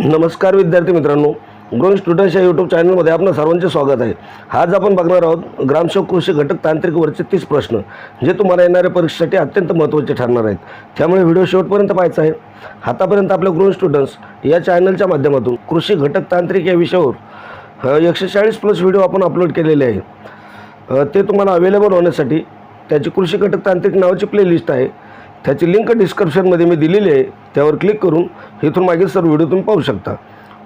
नमस्कार विद्यार्थी मित्रांनो ग्रोन स्टुडंट्स या यूट्यूब चॅनलमध्ये आपलं सर्वांचे स्वागत आहे. आज आपण बघणार आहोत ग्रामसेवक कृषी घटक तांत्रिक वरचे तीस प्रश्न जे तुम्हाला येणाऱ्या परीक्षेसाठी अत्यंत महत्त्वाचे ठरणार आहेत. त्यामुळे व्हिडिओ शेवटपर्यंत पाहायचा आहे. आतापर्यंत आपल्या ग्रोन स्टुडंट्स या चॅनलच्या माध्यमातून कृषी घटक तांत्रिक या विषयावर एकशे चाळीस प्लस व्हिडिओ आपण अपलोड केलेले आहे. ते तुम्हाला अवेलेबल होण्यासाठी त्याची कृषी घटक तांत्रिक नावाची प्लेलिस्ट आहे. त्याची लिंक डिस्क्रिप्शनमध्ये मी दिलेली आहे त्यावर क्लिक करून इथून मागील सर्व व्हिडिओ तुम्ही पाहू शकता.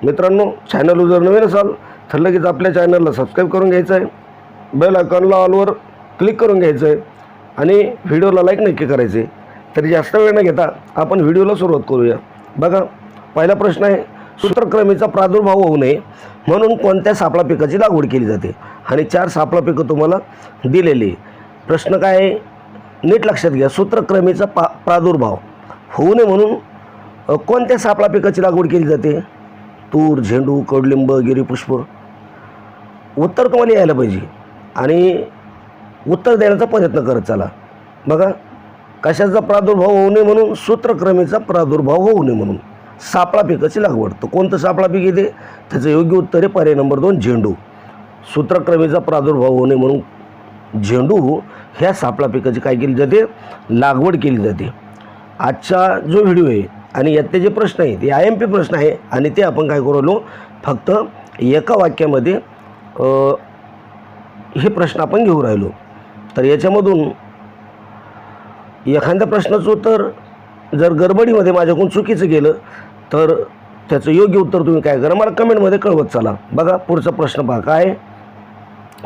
मित्रांनो चॅनलवर जर नवीन असाल तर लगेच आपल्या चॅनलला सबस्क्राईब करून घ्यायचं आहे. बेल आयकॉनला ऑलवर क्लिक करून घ्यायचं आहे. आणि व्हिडिओला लाईक नक्की करायचे तरी जास्त वेळ न घेता आपण व्हिडिओला सुरुवात करूया. बघा पहिला प्रश्न आहे सूत्रक्रमीचा प्रादुर्भाव होऊ नये म्हणून कोणत्या सापळा पिकाची लागवड केली जाते? आणि चार सापळा पिकं तुम्हाला दिलेली प्रश्न काय आहे? नीट लक्षात घ्या. सूत्रक्रमीचा पा प्रादुर्भाव. होऊ नये म्हणून कोणत्या सापळा पिकाची लागवड केली जाते? तूर झेंडू कडलिंब गिरीपुष्प उत्तर तुम्हाला यायला पाहिजे. आणि उत्तर देण्याचा प्रयत्न करत चला. बघा कशाचा प्रादुर्भाव होऊ नये म्हणून सूत्रक्रमीचा प्रादुर्भाव होऊ नये म्हणून. सापळा पिकाची लागवड. तर कोणतं सापळा पीक येते? त्याचं योग्य उत्तर आहे पर्याय नंबर दोन झेंडू. सूत्रक्रमीचा प्रादुर्भाव होऊ नये म्हणून झेंडू ह्या सापळा पिकाची काय केली जाते? लागवड केली जाते. आजचा जो व्हिडिओ आहे आणि यातले जे प्रश्न आहेत ते आय एम पी प्रश्न आहे आणि ते आपण काय करू राहिलो फक्त एका वाक्यामध्ये हे प्रश्न आपण घेऊ राहिलो. तर याच्यामधून एखाद्या प्रश्नाचं उत्तर जर गडबडीमध्ये माझ्याकडून चुकीचं गेलं तर त्याचं योग्य उत्तर तुम्ही काय करा? मला कमेंटमध्ये कळवत चला. बघा पुढचा प्रश्न पहा काय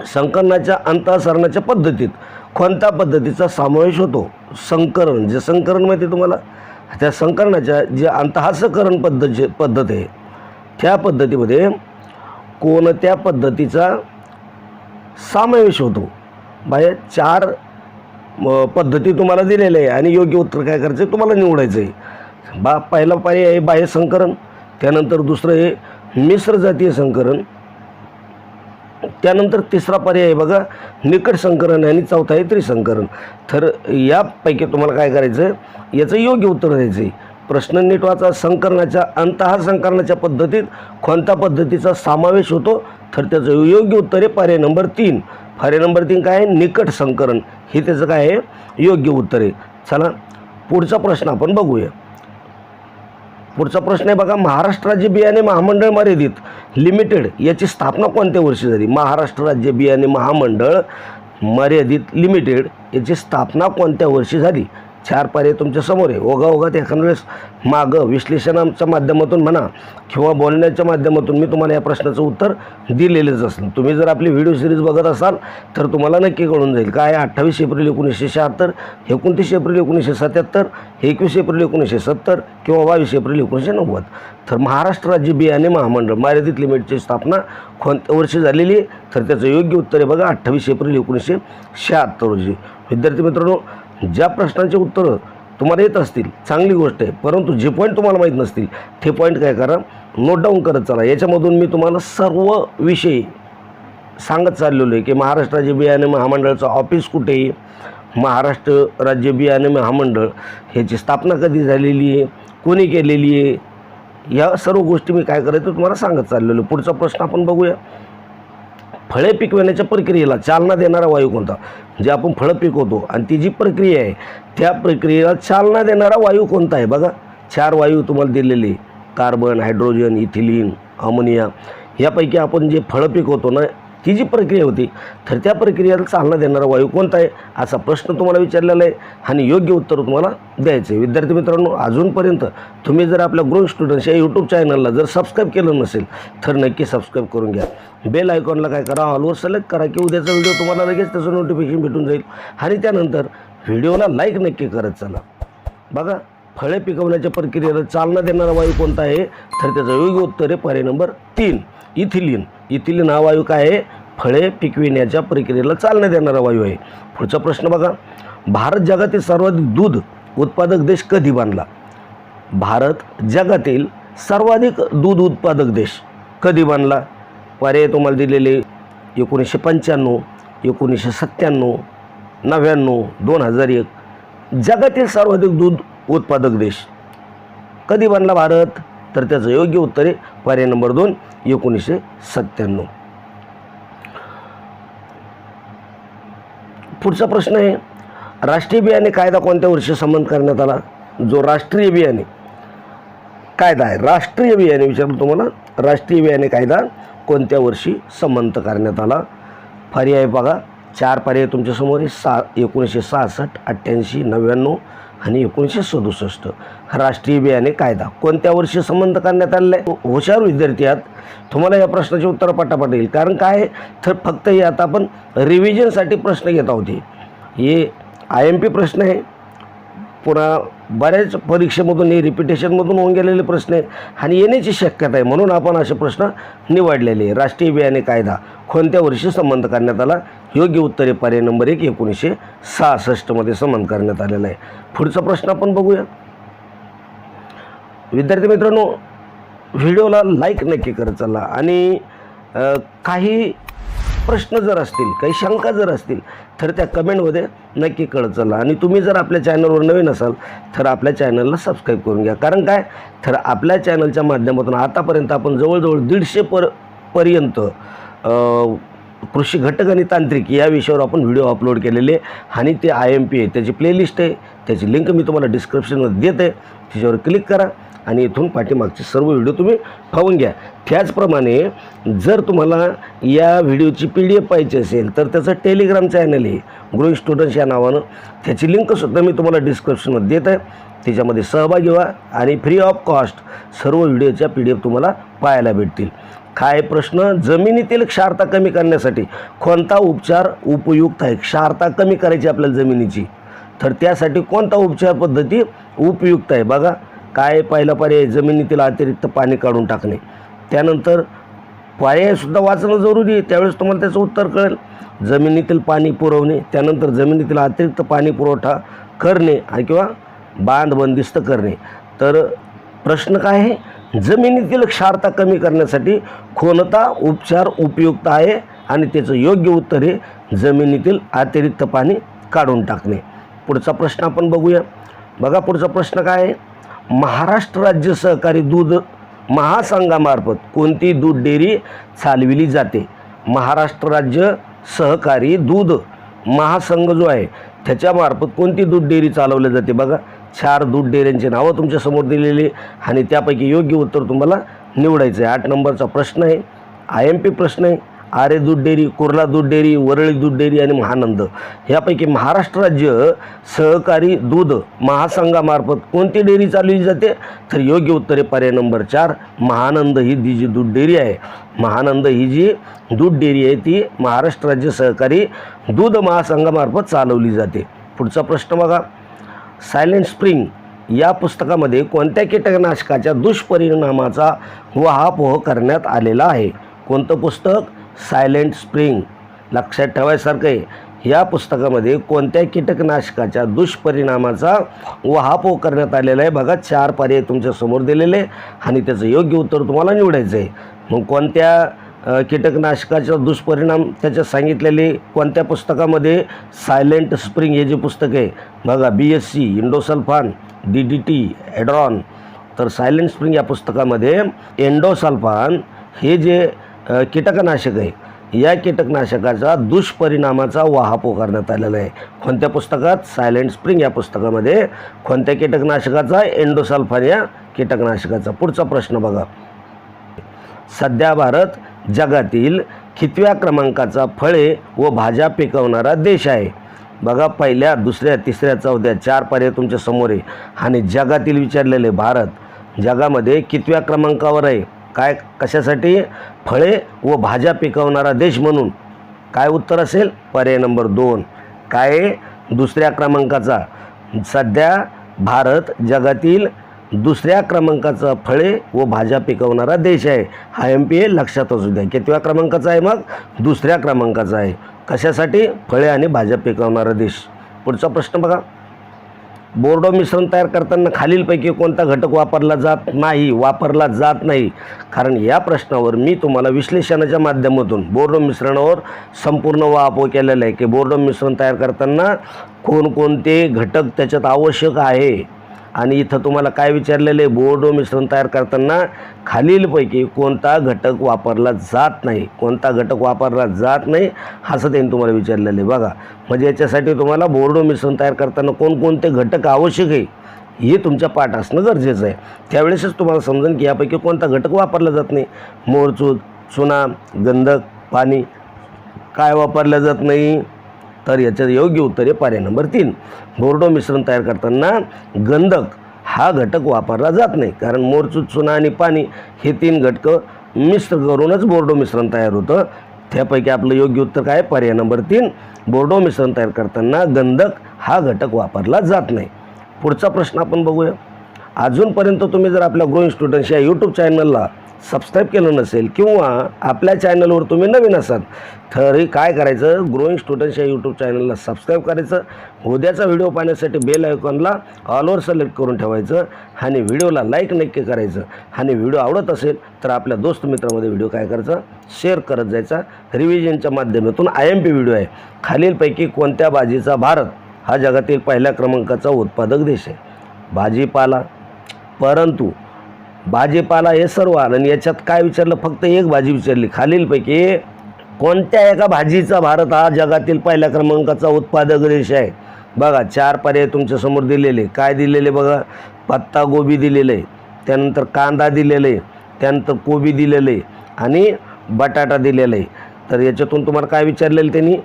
संकलनाच्या अंतःसरणाच्या पद्धतीत कोणत्या पद्धतीचा समावेश होतो? संकरण जे संकरण माहिती आहे तुम्हाला? त्या संकरणाच्या जे अंतःसकरण पद्धत जे पद्धत आहे त्या पद्धतीमध्ये कोणत्या पद्धतीचा समावेश होतो? बाहेर चार म, पद्धती तुम्हाला दिलेल्या आहे आणि योग्य उत्तर काय करायचं आहे तुम्हाला निवडायचं आहे. बा पहिला पर्याय आहे बाह्य संकरण त्यानंतर दुसरं आहे मिश्र जातीय संकरण त्यानंतर तिसरा पर्याय आहे बघा निकट संकरण आणि चौथा आहे त्रिसंकरण. तर यापैकी तुम्हाला काय करायचं आहे याचं योग्य उत्तर द्यायचं आहे प्रश्न नीट वाचा संकरणाच्या अंतः संकरणाच्या पद्धतीत कोणत्या पद्धतीचा समावेश होतो? तर त्याचं योग्य उत्तर आहे पर्याय नंबर तीन. पर्याय नंबर तीन काय आहे? निकट संकरण. हे त्याचं काय आहे? योग्य उत्तर आहे. चला पुढचा प्रश्न आपण बघूया. पुढचा प्रश्न आहे बघा महाराष्ट्र राज्य बियाणे महामंडळ मर्यादित. लिमिटेड याची स्थापना कोणत्या वर्षी झाली? महाराष्ट्र राज्य बियाणे महामंडळ मर्यादित लिमिटेड याची स्थापना कोणत्या वर्षी झाली? चार पर्याय तुमच्यासमोर आहे. ओघा ओघात एखाद्या वेळेस मागं विश्लेषणाच्या माध्यमातून म्हणा किंवा बोलण्याच्या माध्यमातून मी तुम्हाला या प्रश्नाचं उत्तर दिलेलंच असेल. तुम्ही जर आपली व्हिडिओ सिरीज बघत असाल तर तुम्हाला नक्की कळून जाईल. काय अठ्ठावीस एप्रिल एकोणीसशे शहात्तर एकोणतीस एप्रिल एकोणीसशे सत्याहत्तर एकवीस एप्रिल एकोणीसशे सत्तर किंवा बावीस एप्रिल एकोणीसशे नव्वद. तर महाराष्ट्र राज्य बियाणे महामंडळ मर्यादित लिमिटची स्थापना कोणत्या वर्षी झालेली आहे? तर त्याचं योग्य उत्तर आहे बघा अठ्ठावीस एप्रिल एकोणीसशे शहात्तर रोजी. विद्यार्थी मित्रांनो ज्या प्रश्नांची उत्तरं तुम्हाला येत असतील चांगली गोष्ट आहे परंतु जे पॉईंट तुम्हाला माहीत नसतील ते पॉईंट काय करा नोट डाऊन करत चला. याच्यामधून मी तुम्हाला सर्व विषय सांगत चाललेलो आहे की महाराष्ट्र राज्य बियाणे महामंडळाचं ऑफिस कुठे आहे? महाराष्ट्र राज्य बियाणे महामंडळ ह्याची स्थापना कधी झालेली आहे? कोणी केलेली आहे? या सर्व गोष्टी मी काय करायचं तुम्हाला सांगत चाललेलो आहे. पुढचा प्रश्न आपण बघूया. फळे पिकवण्याच्या प्रक्रियेला चालना देणारा वायू कोणता? जे आपण फळं पिकवतो आणि ती जी प्रक्रिया आहे त्या प्रक्रियेला चालना देणारा वायू कोणता आहे? बघा चार वायू तुम्हाला दिलेले कार्बन हायड्रोजन इथिलीन अमोनिया. यापैकी आपण जे फळं पिकवतो ना ती जी प्रक्रिया होती तर त्या प्रक्रियेला चालना देणारा वायू कोणता आहे असा प्रश्न तुम्हाला विचारलेला आहे आणि योग्य उत्तर तुम्हाला द्यायचं आहे. विद्यार्थी मित्रांनो अजूनपर्यंत तुम्ही जर आपल्या ग्रो स्टुडंट्स या यूट्यूब चॅनलला जर सबस्क्राईब केलं नसेल तर नक्की सबस्क्राईब करून घ्या. बेल आयकॉनला काय करा ऑलवर सिलेक्ट करा की उद्याचा व्हिडिओ तुम्हाला लगेच त्याचं नोटिफिकेशन भेटून जाईल. आणि त्यानंतर व्हिडिओला लाईक नक्की करत चला. बघा फळे पिकवण्याच्या प्रक्रियेला चालना देणारा वायू कोणता आहे तर त्याचं योग्य उत्तर आहे पर्याय नंबर तीन इथिलीन. इथिलीन हा वायू काय आहे फळे पिकविण्याच्या प्रक्रियेला चालना देणारा वायू आहे. पुढचा प्रश्न बघा. भारत जगातील सर्वाधिक दूध उत्पादक देश कधी बांधला भारत जगातील सर्वाधिक दूध उत्पादक देश कधी बनला? पर्याय तुम्हाला दिलेले एकोणीसशे पंच्याण्णव एकोणीसशे सत्त्याण्णव नव्याण्णव दोन हजार एक. जगातील सर्वाधिक दूध उत्पादक देश कधी बनला भारत? तर त्याचं योग्य उत्तर आहे पर्याय नंबर दोन एकोणीसशे सत्त्याण्णव. पुढचा प्रश्न आहे. राष्ट्रीय बियाणे कायदा कोणत्या वर्षी संमत करण्यात आला? जो राष्ट्रीय बियाणे कायदा आहे. राष्ट्रीय बियाणे विचारलं तुम्हाला? राष्ट्रीय बियाणे कायदा कोणत्या वर्षी संमत करण्यात आला? पर्याय बघा. चार पर्याय तुमच्यासमोर आहे. सा एकोणीसशे सहासष्ट अठ्ठ्याऐंशी नव्याण्णव आणि एकोणीसशे सदुसष्ट. राष्ट्रीय बियाणे कायदा. कोणत्या वर्षी संबंध करण्यात आलेला आहे? हो, हुशार विद्यार्थी आहात. तुम्हाला या प्रश्नाचे उत्तर पटापट येईल. कारण काय? आहे, तर फक्त हे आता आपण रिव्हिजनसाठी प्रश्न घेत आहोत हे. आय एम पी प्रश्न आहे. पुन्हा बऱ्याच परीक्षेमधून हे रिपिटेशनमधून होऊन गेलेले प्रश्न आहे आणि येण्याची शक्यता आहे म्हणून आपण असे प्रश्न निवडलेले आहे. राष्ट्रीय बियाणे कायदा. कोणत्या वर्षी संबंध करण्यात आला? योग्य उत्तरे पर्याय नंबर एक एकोणीसशे सहासष्टमध्ये संबंध करण्यात आलेला आहे. पुढचा प्रश्न आपण बघूया. विद्यार्थी मित्रांनो व्हिडिओला लाईक नक्की करत चला. आणि काही प्रश्न जर असतील काही शंका जर असतील तर त्या कमेंटमध्ये नक्की कळत चला. आणि तुम्ही जर आपल्या चॅनलवर नवीन असाल तर आपल्या चॅनलला सबस्क्राईब करून घ्या. कारण काय? तर आपल्या चॅनलच्या माध्यमातून आतापर्यंत आपण जवळजवळ दीडशे पर पर्यंत कृषी घटक आणि तांत्रिक या विषयावर आपण व्हिडिओ अपलोड केलेले आणि ते आय एम पी आहे. त्याची प्लेलिस्ट आहे. त्याची लिंक मी तुम्हाला डिस्क्रिप्शनमध्ये देत आहे त्याच्यावर क्लिक करा. आणि इथून पाठीमागचे सर्व व्हिडिओ तुम्ही पाहून घ्या. त्याचप्रमाणे जर तुम्हाला या व्हिडिओची पी डी एफ पाहिजे असेल तर त्याचं टेलिग्राम चॅनल आहे ग्रोईंग स्टुडंट्स या नावानं. त्याची लिंकसुद्धा मी तुम्हाला डिस्क्रिप्शनमध्ये देत आहे. त्याच्यामध्ये सहभागी व्हा आणि फ्री ऑफ कॉस्ट सर्व व्हिडिओच्या पी डी एफ तुम्हाला पाहायला भेटतील. काय प्रश्न? जमिनीतील क्षारता कमी करण्यासाठी कोणता उपचार उपयुक्त आहे? क्षारता कमी करायची आपल्याला जमिनीची. तर त्यासाठी कोणता उपचार पद्धती उपयुक्त आहे? बघा काय पहिला पर्याय जमिनीतील अतिरिक्त पाणी काढून टाकणे. त्यानंतर पर्यायसुद्धा वाचणं जरुरी आहे. त्यावेळेस तुम्हाला त्याचं उत्तर कळेल. जमिनीतील पाणी पुरवणे त्यानंतर जमिनीतील अतिरिक्त पाणी पुरवठा करणे किंवा बांध बंदिस्त करणे. तर प्रश्न काय आहे? जमिनीतील क्षारता कमी करण्यासाठी कोणता उपचार उपयुक्त आहे आणि त्याचं योग्य उत्तर हे जमिनीतील अतिरिक्त पाणी काढून टाकणे. पुढचा प्रश्न आपण बघूया. बघा पुढचा प्रश्न काय आहे? महाराष्ट्र राज्य सहकारी दूध महासंघामार्फत कोणती दूध डेअरी चालविली जाते? महाराष्ट्र राज्य सहकारी दूध महासंघ जो आहे त्याच्यामार्फत कोणती दूध डेअरी चालवली जाते बघा? चार दूध डेअऱ्यांची नावं तुमच्यासमोर दिलेली आणि त्यापैकी योग्य उत्तर तुम्हाला निवडायचं आहे. आठ नंबरचा प्रश्न आहे आय एम पी प्रश्न आहे आरे दूध डेअरी कुर्ला दूध डेअरी वरळी दूध डेअरी आणि महानंद. यापैकी महाराष्ट्र राज्य सहकारी दूध महासंघामार्फत कोणती डेअरी चालवली जाते? तर योग्य उत्तरे पर्याय नंबर चार महानंद ही दी जी दूध डेअरी आहे. महानंद ही जी दूध डेअरी आहे ती महाराष्ट्र राज्य सहकारी दूध महासंघामार्फत चालवली जाते. पुढचा प्रश्न बघा. सायलेंट स्प्रिंग या पुस्तकामध्ये कोणत्या कीटकनाशकाच्या दुष्परिणामाचा वहापोह करण्यात आलेला आहे? कोणतं पुस्तक? सायलेंट स्प्रिंग लक्षात ठेवायसारखं आहे. या पुस्तकामध्ये कोणत्या कीटकनाशकाच्या दुष्परिणामाचा वहापो करण्यात आलेला आहे. बघा चार पर्याय तुमच्यासमोर दिलेले आहे आणि त्याचं योग्य उत्तर तुम्हाला निवडायचं आहे मग कोणत्या कीटकनाशकाचा दुष्परिणाम त्याच्यात सांगितलेले कोणत्या पुस्तकामध्ये सायलेंट स्प्रिंग हे जे पुस्तक आहे? बघा B S C endosulfan D D T एड्रॉन. तर सायलेंट स्प्रिंग या पुस्तकामध्ये एंडोसल्फान हे जे कीटकनाशक आहे. या कीटकनाशकाचा दुष्परिणामाचा वहापो करण्यात आलेला आहे. कोणत्या पुस्तकात? सायलेंट स्प्रिंग या पुस्तकामध्ये कोणत्या कीटकनाशकाचा? एंडोसल्फान या कीटकनाशकाचा. पुढचा प्रश्न बघा. सध्या भारत जगातील कितव्या क्रमांकाचा फळे व भाज्या पिकवणारा देश आहे? बघा पहिल्या दुसऱ्या तिसऱ्या चौथ्या चार पर्याय तुमच्यासमोर आहे. आणि जगातील विचारलेले भारत जगामध्ये कितव्या क्रमांकावर आहे? काय कशासाठी? फळे व भाज्या पिकवणारा देश म्हणून. काय उत्तर असेल? पर्याय नंबर दोन. काय आहे? दुसऱ्या क्रमांकाचा. सध्या भारत जगातील दुसऱ्या क्रमांकाचा फळे व भाज्या पिकवणारा देश आहे. हा एम पी ए लक्षात असू द्या. कितव्या क्रमांकाचा आहे मग? दुसऱ्या क्रमांकाचा आहे. कशासाठी? फळे आणि भाज्या पिकवणारा देश. पुढचा प्रश्न बघा. बोर्डो मिश्रण तयार करताना खालीलपैकी कोणता घटक वापरला जात नाही वापरला जात नाही? कारण या प्रश्नावर मी तुम्हाला विश्लेषणाच्या माध्यमातून बोर्डो मिश्रणावर संपूर्ण वापो केलेला आहे की बोर्डो मिश्रण तयार करताना कोणकोणते घटक त्याच्यात आवश्यक आहे? आणि इथं तुम्हाला काय विचारलेलं आहे? बोर्डो मिश्रण तयार करताना खालीलपैकी कोणता घटक वापरला जात नाही? कोणता घटक वापरला जात नाही? असं त्यांनी तुम्हाला विचारलेलं आहे. बघा म्हणजे याच्यासाठी तुम्हाला बोर्डो मिश्रण तयार करताना कोणकोणते घटक आवश्यक आहे हे तुमच्या पाठ असणं गरजेचं आहे. त्यावेळेसच तुम्हाला समजेल की यापैकी कोणता घटक वापरला जात नाही. मोरचूद चुना गंधक पाणी काय वापरलं जात नाही? तर याचं योग्य उत्तर आहे पर्याय नंबर तीन. बोर्डो मिश्रण तयार करताना गंधक हा घटक वापरला जात नाही. कारण मोरचूत चुना आणि पाणी हे तीन घटकं मिश्र करूनच बोर्डो मिश्रण तयार होतं. त्यापैकी आपलं योग्य उत्तर काय? पर्याय नंबर तीन. बोर्डो मिश्रण तयार करताना गंधक हा घटक वापरला जात नाही. पुढचा प्रश्न आपण बघूया. अजूनपर्यंत तुम्ही जर आपल्या ग्रोईंग स्टुडंट्स या यूट्यूब चॅनलला सबस्क्राईब केलं नसेल किंवा आपल्या चॅनलवर तुम्ही नवीन असाल तरी काय करायचं? ग्रोईंग स्टुडंट्स या यूट्यूब चॅनलला सबस्क्राईब करायचं. उद्याचा व्हिडिओ पाहण्यासाठी बेल आयकॉनला ऑलवर सिलेक्ट करून ठेवायचं आणि व्हिडिओला लाईक नक्की करायचं. आणि व्हिडिओ आवडत असेल तर आपल्या दोस्त मित्रामध्ये व्हिडिओ काय करायचा? शेअर करत जायचा. रिव्हिजनच्या माध्यमातून आय एम पी व्हिडिओ आहे. खालीलपैकी कोणत्या भाजीचा भारत हा जगातील पहिल्या क्रमांकाचा उत्पादक देश आहे? भाजीपाला. परंतु भाजीपाला हे सर्व आलं आणि याच्यात काय विचारलं? फक्त एक भाजी विचारली. खालीलपैकी कोणत्या एका भाजीचा भारत हा जगातील पहिल्या क्रमांकाचा उत्पादक देश आहे? बघा चार पर्याय तुमच्यासमोर दिलेले. काय दिलेले बघा? पत्ता गोबी दिलेलं. आहे त्यानंतर कांदा दिलेला. आहे त्यानंतर कोबी दिलेलं. आहे आणि बटाटा दिलेला. आहे तर याच्यातून तुम्हाला काय विचारलेलं त्यांनी?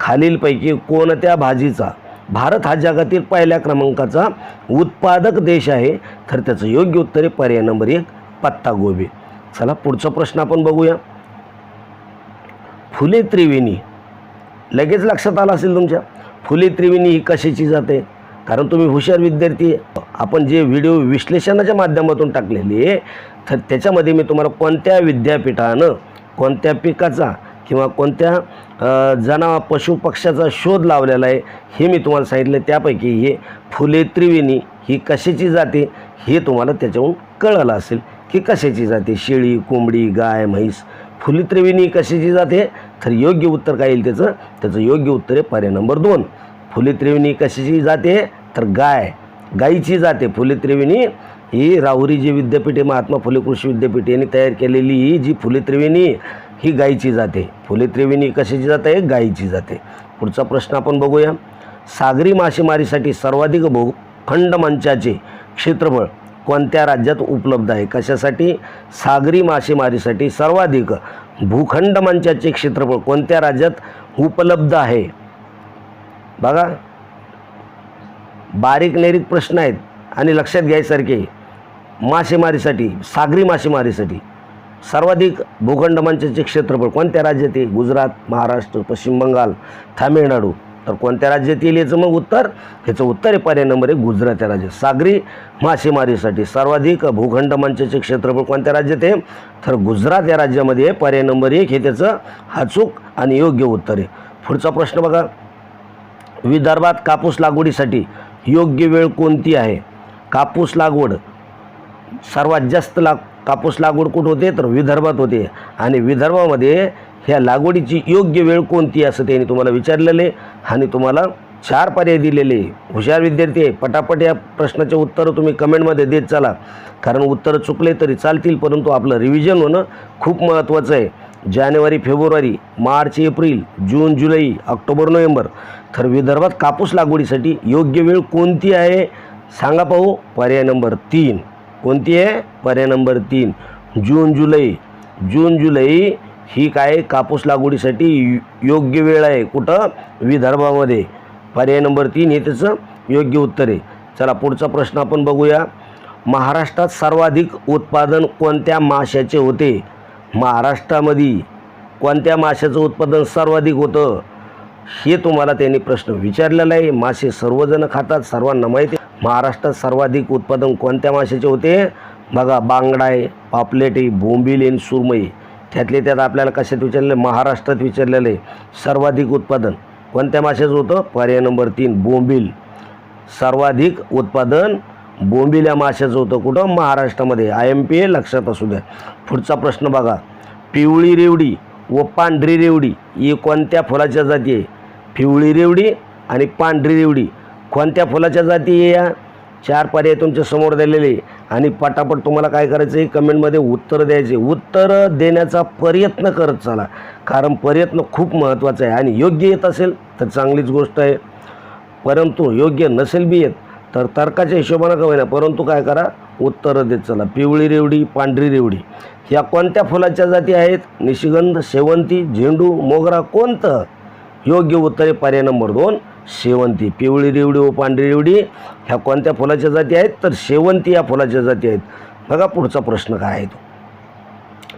खालीलपैकी कोणत्या भाजीचा भारत हा जगातील पहिल्या क्रमांकाचा उत्पादक देश आहे. तर त्याचं योग्य उत्तर आहे पर्याय नंबर एक पत्ता गोबी. चला पुढचा प्रश्न आपण बघूया. फुले त्रिवेणी. लगेच लक्षात आलं असेल तुमच्या? फुले त्रिवेणी ही कशाची जाते कारण तुम्ही हुशार विद्यार्थी आपण जे व्हिडिओ विश्लेषणाच्या माध्यमातून टाकलेले आहे तर त्याच्यामध्ये मी तुम्हाला कोणत्या विद्यापीठानं कोणत्या पिकाचा किंवा कोणत्या अ, जना पशु पक्ष्याचा शोध लावलेला आहे हे मी तुम्हाला सांगितलं. त्यापैकी हे फुले त्रिवेणी ही कशाची जाते हे तुम्हाला त्याच्याहून कळलं असेल की कशाची जाते. शेळी कोंबडी गाय म्हैस फुले त्रिवेणी कशाची जाते तर योग्य उत्तर काय येईल त्याचं? त्याचं योग्य उत्तर आहे पर्याय नंबर दोन. फुले त्रिवेणी कशाची जाते तर गाय. गायीची जाते फुले त्रिवेणी ही राहुरी जी विद्यापीठ आहे महात्मा फुले कृषी विद्यापीठ यांनी तयार केलेली ही जी फुले त्रिवेणी ही गायीची जाते. फुले त्रिवेणी कशाची जाते? आहे गायीची जाते. पुढचा प्रश्न आपण बघूया. सागरी मासेमारीसाठी सर्वाधिक भूखंड मंचाचे क्षेत्रफळ कोणत्या राज्यात उपलब्ध आहे? कशासाठी? सागरी मासेमारीसाठी सर्वाधिक भूखंड मंचाचे क्षेत्रफळ कोणत्या राज्यात उपलब्ध आहे? बघा. बारीक नेरीक प्रश्न आहेत. आणि लक्षात घ्यायसारखे मासेमारीसाठी सागरी मासेमारीसाठी सर्वाधिक भूखंड मंचाचे क्षेत्रफळ कोणत्या राज्यात आहे? गुजरात महाराष्ट्र पश्चिम बंगाल तामिळनाडू. तर कोणत्या राज्यात येईल याचं मग उत्तर? ह्याचं उत्तर आहे पर्याय नंबर एक गुजरात या राज्यात. सागरी मासेमारीसाठी सर्वाधिक भूखंड मंचाचे क्षेत्रफळ कोणत्या राज्यात आहे? तर गुजरात या राज्यामध्ये पर्याय नंबर एक हे त्याचं अचूक आणि योग्य उत्तर आहे. पुढचा प्रश्न बघा. विदर्भात कापूस लागवडीसाठी योग्य वेळ कोणती आहे? कापूस लागवड सर्वात जास्त लाग कापूस लागवड कुठं होते? तर विदर्भात होते. आणि विदर्भामध्ये ह्या लागवडीची योग्य वेळ कोणती असं त्यांनी तुम्हाला विचारलेले आणि तुम्हाला चार पर्याय दिलेले हुशार विद्यार्थी आहे. पटापट या प्रश्नाचे उत्तरं तुम्ही कमेंटमध्ये देत चला. कारण उत्तरं चुकले तरी चालतील परंतु आपलं रिव्हिजन होणं खूप महत्त्वाचं आहे. जानेवारी फेब्रुवारी मार्च एप्रिल जून जुलै ऑक्टोबर नोव्हेंबर. तर विदर्भात कापूस लागवडीसाठी योग्य वेळ कोणती आहे? सांगा पाहू. पर्याय नंबर तीन. कोणती आहे? पर्याय नंबर तीन. जून जुलै. जून जुलै ही काय? कापूस लागवडीसाठी योग्य वेळ आहे. कुठं? विदर्भामध्ये. पर्याय नंबर तीन हे त्याचं योग्य उत्तर आहे. चला पुढचा प्रश्न आपण बघूया. महाराष्ट्रात सर्वाधिक उत्पादन कोणत्या माशाचे होते? महाराष्ट्रामध्ये कोणत्या माशाचं उत्पादन सर्वाधिक होतं? हे तुम्हाला त्यांनी प्रश्न विचारलेला आहे. मासे सर्वजण खातात सर्वांना माहिती महाराष्ट्रात सर्वाधिक उत्पादन कोणत्या माशाचे होते? बघा बांगडा आहे पापलेट आहे बोंबील आहे आणि सुरमई. त्यातले त्यात आपल्याला कशात विचारलं? महाराष्ट्रात विचारलेलं. आहे सर्वाधिक उत्पादन कोणत्या माशाचं होतं? पर्याय नंबर तीन बोंबील. सर्वाधिक उत्पादन बोंबील या माशाचं होतं कुठं? महाराष्ट्रामध्ये. आय एम पी ए लक्षात असू द्या. पुढचा प्रश्न बघा. पिवळी रेवडी व पांढरी रेवडी ही कोणत्या फुलाच्या जाती आहे? पिवळी रेवडी आणि पांढरी रेवडी. कोणत्या फुलाच्या जाती आहे या? चार पर्याय तुमच्यासमोर दिलेले. आणि पटापट तुम्हाला काय करायचं आहे कमेंटमध्ये उत्तर द्यायचे. उत्तर देण्याचा प्रयत्न करत चला. कारण प्रयत्न खूप महत्त्वाचा आहे. आणि योग्य येत असेल तर चांगलीच गोष्ट आहे. परंतु योग्य नसेल बी येत तर तर्काच्या हिशोबानं का होईना? परंतु काय करा? उत्तरं देत चला. पिवळी रेवडी पांढरी रेवडी. ह्या कोणत्या फुलाच्या जाती आहेत? निशिगंध शेवंती झेंडू मोगरा कोणतं? योग्य उत्तरे पर्याय नंबर दोन शेवंती. पिवळी रेवडी व पांढरी रेवडी ह्या कोणत्या फुलाच्या जाती आहेत? तर शेवंती या फुलाच्या जाती आहेत. बघा पुढचा प्रश्न काय आहे तो.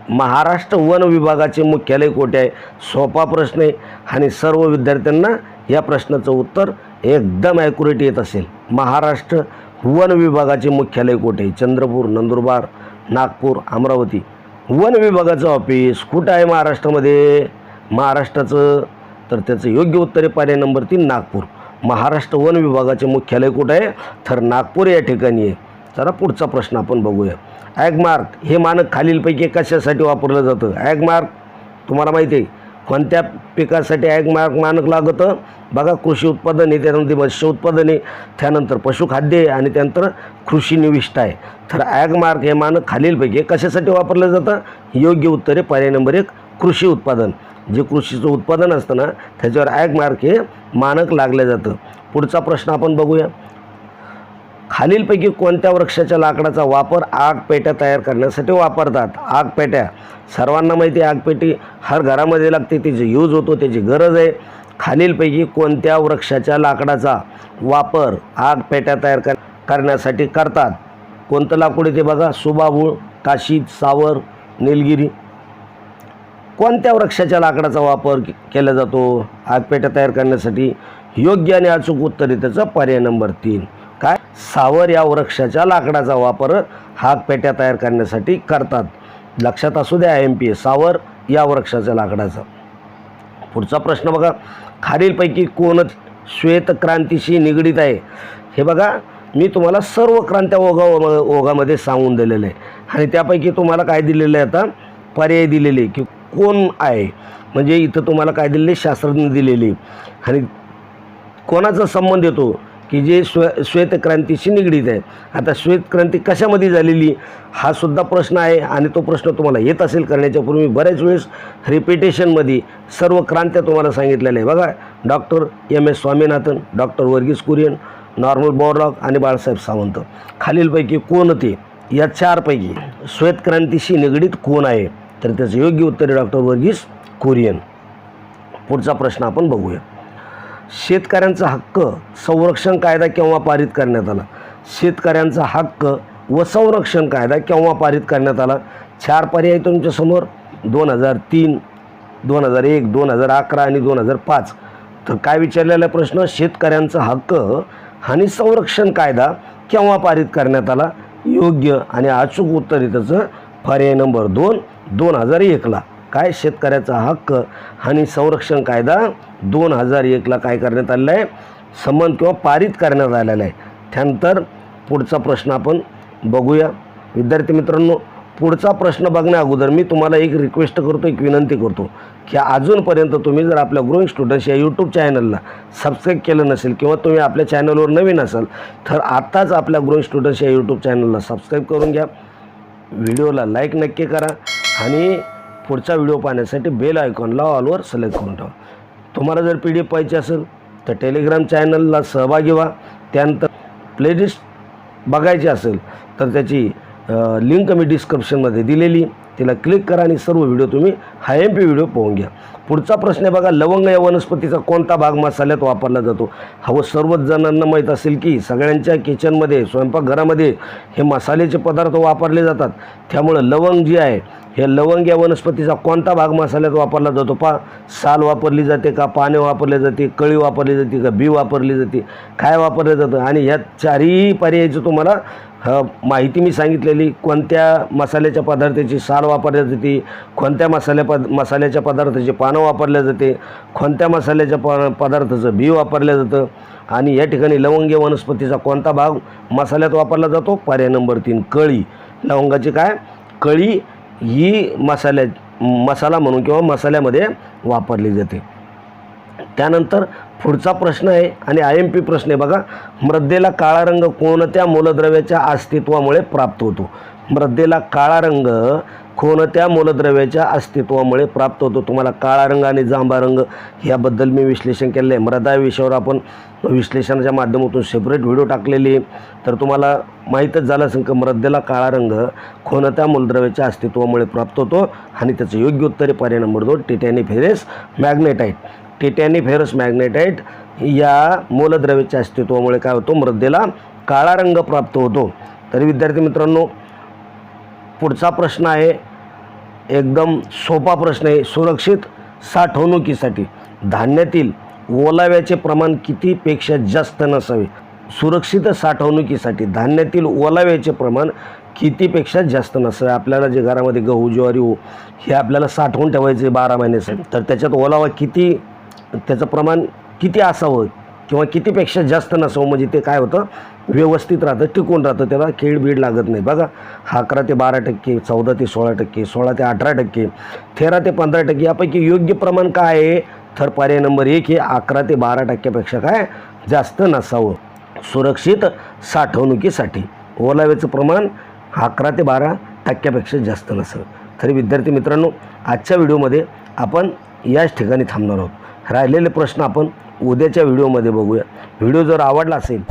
महाराष्ट्र वन विभागाचे मुख्यालय कोठे आहे? सोपा प्रश्न आहे. आणि सर्व विद्यार्थ्यांना या प्रश्नाचं उत्तर एकदम ॲक्युरेट येत असेल. महाराष्ट्र वन विभागाचे मुख्यालय कोठे आहे? चंद्रपूर नंदुरबार नागपूर अमरावती. वन विभागाचं ऑफिस कुठं आहे महाराष्ट्रामध्ये? महाराष्ट्राचं तर त्याचं योग्य उत्तर आहे पर्याय नंबर तीन नागपूर. महाराष्ट्र वन विभागाचे मुख्यालय कुठं आहे? तर नागपूर या ठिकाणी आहे. चला पुढचा प्रश्न आपण बघूया. ॲगमार्क हे मानक खालीलपैकी कशासाठी वापरलं जातं? ॲगमार्क तुम्हाला माहिती आहे कोणत्या पिकासाठी ॲगमार्क मानक लागतं? बघा कृषी उत्पादन आहे त्यानंतर मत्स्य उत्पादन आहे. त्यानंतर पशुखाद्य आहे आणि त्यानंतर कृषी निविष्ट आहे. तर ॲगमार्क हे मानक खालीलपैकी कशासाठी वापरलं जातं? योग्य उत्तर आहे पर्याय नंबर एक कृषी उत्पादन. जे कृषीचं उत्पादन असतं ना त्याच्यावर ॲगमार्क हे मानक लागलं जातं. पुढचा प्रश्न आपण बघूया. खालीलपैकी कोणत्या वृक्षाच्या लाकडाचा वापर आग पेट्या तयार करण्यासाठी वापरतात? आग पेट्या. सर्वांना माहिती आहे आगपेटी हर घरामध्ये लागते तिची यूज होतो त्याची गरज आहे. खालीलपैकी कोणत्या वृक्षाच्या लाकडाचा वापर आग पेट्या तयार कर करण्यासाठी करतात? कोणतं लाकूड येते बघा? सुबाबूळ काशीद सावर निलगिरी. कोणत्या वृक्षाच्या लाकडाचा वापर केला जातो? आगपेट्या तयार करण्यासाठी योग्य आणि अचूक उत्तर आहे त्याचं पर्याय नंबर तीन. काय? सावर या वृक्षाच्या लाकडाचा वापर आगपेट्या तयार करण्यासाठी करतात. लक्षात असू द्या एम पी सावर या वृक्षाच्या लाकडाचा. पुढचा प्रश्न बघा. खालीलपैकी कोण श्वेतक्रांतीशी निगडीत आहे? हे बघा मी तुम्हाला सर्व क्रांत्या ओघा ओघामध्ये सांगून दिलेलं आहे. आणि त्यापैकी तुम्हाला काय दिलेलं आहे आता? पर्याय दिलेले की कोण आहे? म्हणजे इथं तुम्हाला काय दिलेले शास्त्रज्ञ दिलेले आणि कोणाचा संबंध येतो? की जे श्वे श्वेतक्रांतीशी निगडीत आहे आता श्वेतक्रांती कशामध्ये झालेली? हा सुद्धा प्रश्न आहे आणि तो प्रश्न तुम्हाला येत असेल करण्याच्या पूर्वी बऱ्याच वेळेस रिपिटेशनमध्ये सर्व क्रांत्या तुम्हाला सांगितलेल्या आहे बघा doctor M S Swaminathan doctor Verghese Kurien Norman Borlaug आणि बाळासाहेब सावंत. खालीलपैकी कोण ते या चारपैकी. श्वेतक्रांतीशी निगडीत कोण आहे? तर त्याचं योग्य उत्तर आहे डॉक्टर वर्गीस कुरियन. पुढचा प्रश्न आपण बघूया. शेतकऱ्यांचा हक्क संरक्षण कायदा केव्हा पारित करण्यात आला? शेतकऱ्यांचा हक्क व संरक्षण कायदा केव्हा पारित करण्यात आला? चार पर्याय तुमच्यासमोर दोन हजार तीन दोन हजार एक दोन हजार अकरा आणि दोन हजार पाच. तर काय विचारलेला प्रश्न? शेतकऱ्यांचा हक्क आणि संरक्षण कायदा केव्हा पारित करण्यात आला? योग्य आणि अचूक उत्तर आहे त्याचं पर्याय नंबर दोन. दोन हजार एकला. काय शेतकऱ्याचा हक्क आणि संरक्षण कायदा दोन हजार एकला काय करण्यात आलेला आहे? समन किंवा पारित करण्यात आलेला आहे. त्यानंतर पुढचा प्रश्न आपण बघूया. विद्यार्थी मित्रांनो पुढचा प्रश्न बघण्या अगोदर मी तुम्हाला एक रिक्वेस्ट करतो एक विनंती करतो की अजूनपर्यंत तुम्ही जर आपल्या ग्रोईंग स्टुडंट्स या यूट्यूब चॅनलला सबस्क्राईब केलं नसेल किंवा तुम्ही आपल्या चॅनलवर नवीन असाल तर आत्ताच आपल्या ग्रोईंग स्टुडंट्स या यूट्यूब चॅनलला सबस्क्राईब करून घ्या. व्हिडिओला लाईक नक्की करा आणि पुढचा व्हिडिओ पाहण्यासाठी बेल आयकॉनला ऑलवर सिलेक्ट करून ठेवा. तुम्हाला जर पी डी एफ पाहिजे असेल तर टेलिग्राम चॅनलला सहभागी व्हा. त्यानंतर प्लेलिस्ट बघायची असेल तर त्याची लिंक मी डिस्क्रिप्शनमध्ये दिलेली. तिला क्लिक करा आणि सर्व व्हिडिओ तुम्ही हाय एम पी व्हिडिओ पाहून घ्या. पुढचा प्रश्न आहे बघा लवंग या वनस्पतीचा कोणता भाग मसाल्यात वापरला जातो? हवं सर्वच जणांना माहीत असेल की सगळ्यांच्या किचनमध्ये स्वयंपाकघरामध्ये हे मसाल्याचे पदार्थ वापरले जातात. त्यामुळं लवंग जी आहे हे लवंग या वनस्पतीचा कोणता भाग मसाल्यात वापरला जातो? पा साल वापरली जाते का? पाने वापरले जाते कळी वापरली जाते का? बी वापरली जाते. काय वापरलं जातं? आणि ह्या चारही पर्यायाचं तुम्हाला माहिती मी सांगितलेली. कोणत्या मसाल्याच्या पदार्थाची साल वापरली जाते? कोणत्या मसाल्या पद मसाल्याच्या पदार्थाची पानं वापरल्या जाते? कोणत्या मसाल्याच्या प पदार्थाचं बी वापरलं जातं? आणि या ठिकाणी लवंग या वनस्पतीचा कोणता भाग मसाल्यात वापरला जातो? पर्याय नंबर तीन कळी. लवंगाची काय? कळी ही मसाल्या मसाला म्हणून किंवा मसाल्यामध्ये वापरली जाते. त्यानंतर पुढचा प्रश्न आहे आणि आय एम पी प्रश्न आहे बघा. मृदेला काळा रंग कोणत्या मूलद्रव्याच्या अस्तित्वामुळे प्राप्त होतो? मृदेला काळा रंग कोणत्या मूलद्रव्याच्या अस्तित्वामुळे प्राप्त होतो. तुम्हाला काळा रंग आणि जांभा रंग याबद्दल मी विश्लेषण केलेलं आहे. मृदा विषयावर आपण विश्लेषणाच्या माध्यमातून सेपरेट व्हिडिओ टाकलेली तर तुम्हाला माहीतच झालं असेल की मृदेला काळा रंग कोणत्या मूलद्रव्याच्या अस्तित्वामुळे प्राप्त होतो आणि त्याचं योग्य उत्तर पर्याय नंबर दोन titaniferous magnetite titaniferous magnetite या मूलद्रव्याच्या अस्तित्वामुळे काय होतो? मृदेला काळा रंग प्राप्त होतो. तरी विद्यार्थी मित्रांनो पुढचा प्रश्न आहे एकदम सोपा प्रश्न आहे सुरक्षित साठवणुकीसाठी. धान्यातील ओलाव्याचे प्रमाण कितीपेक्षा जास्त नसावे? सुरक्षित साठवणुकीसाठी धान्यातील ओलाव्याचे प्रमाण कितीपेक्षा जास्त नसावे? आपल्याला जे घरामध्ये गहू ज्वारी हो हे आपल्याला साठवून ठेवायचे बारा महिन्यासाठी तर त्याच्यात ओलावा किती त्याचं प्रमाण किती असावं किंवा कितीपेक्षा जास्त नसावं? म्हणजे ते काय होतं? व्यवस्थित राहतं टिकून राहतं. त्याला खेळ बीड लागत नाही. बघा अकरा ते बारा टक्के चौदा ते सोळा टक्के सोळा ते अठरा टक्के तेरा ते पंधरा टक्के यापैकी योग्य प्रमाण काय आहे? तर पर्याय नंबर एक हे अकरा ते बारा टक्क्यापेक्षा काय? जास्त नसावं. सुरक्षित साठवणुकीसाठी ओलाव्याचं प्रमाण अकरा ते बारा टक्क्यापेक्षा जास्त नसावं. तरी विद्यार्थी मित्रांनो आजच्या व्हिडिओमध्ये आपण याच ठिकाणी थांबणार आहोत. राहिलेले प्रश्न आपण उद्याच्या व्हिडिओमध्ये बघूया. व्हिडिओ जर आवडला असेल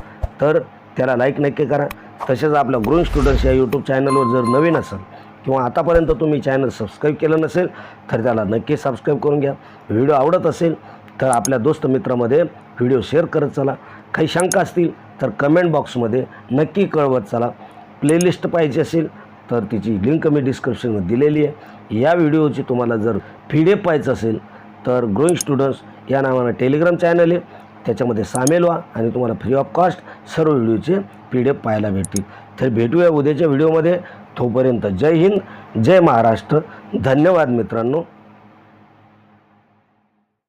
तर त्याला लाईक नक्की करा. तसेच आपल्या ग्रोइंग स्टुडंट्स या यूट्यूब चॅनलवर जर नवीन असेल किंवा आतापर्यंत तुम्ही चॅनल सबस्क्राईब केलं नसेल तर त्याला नक्की सबस्क्राईब करून घ्या. व्हिडिओ आवडत असेल तर आपल्या दोस्त मित्रामध्ये व्हिडिओ शेअर करत चला. काही शंका असतील तर कमेंट बॉक्समध्ये नक्की कळवत चला. प्लेलिस्ट पाहिजे असेल तर तिची लिंक मी डिस्क्रिप्शनमध्ये दिलेली आहे. या व्हिडिओची तुम्हाला जर पी डी एफ पाहायचं असेल तर ग्रोइंग स्टुडंट्स या नावानं टेलिग्राम चॅनल आहे. त्याच्यामध्ये सामील व्हा आणि तुम्हाला फ्री ऑफ कॉस्ट सर्व व्हिडिओचे पी डी एफ पाहायला भेटतील. तर भेटूया उद्याच्या व्हिडिओमध्ये. तोपर्यंत जय हिंद जय महाराष्ट्र. धन्यवाद मित्रांनो.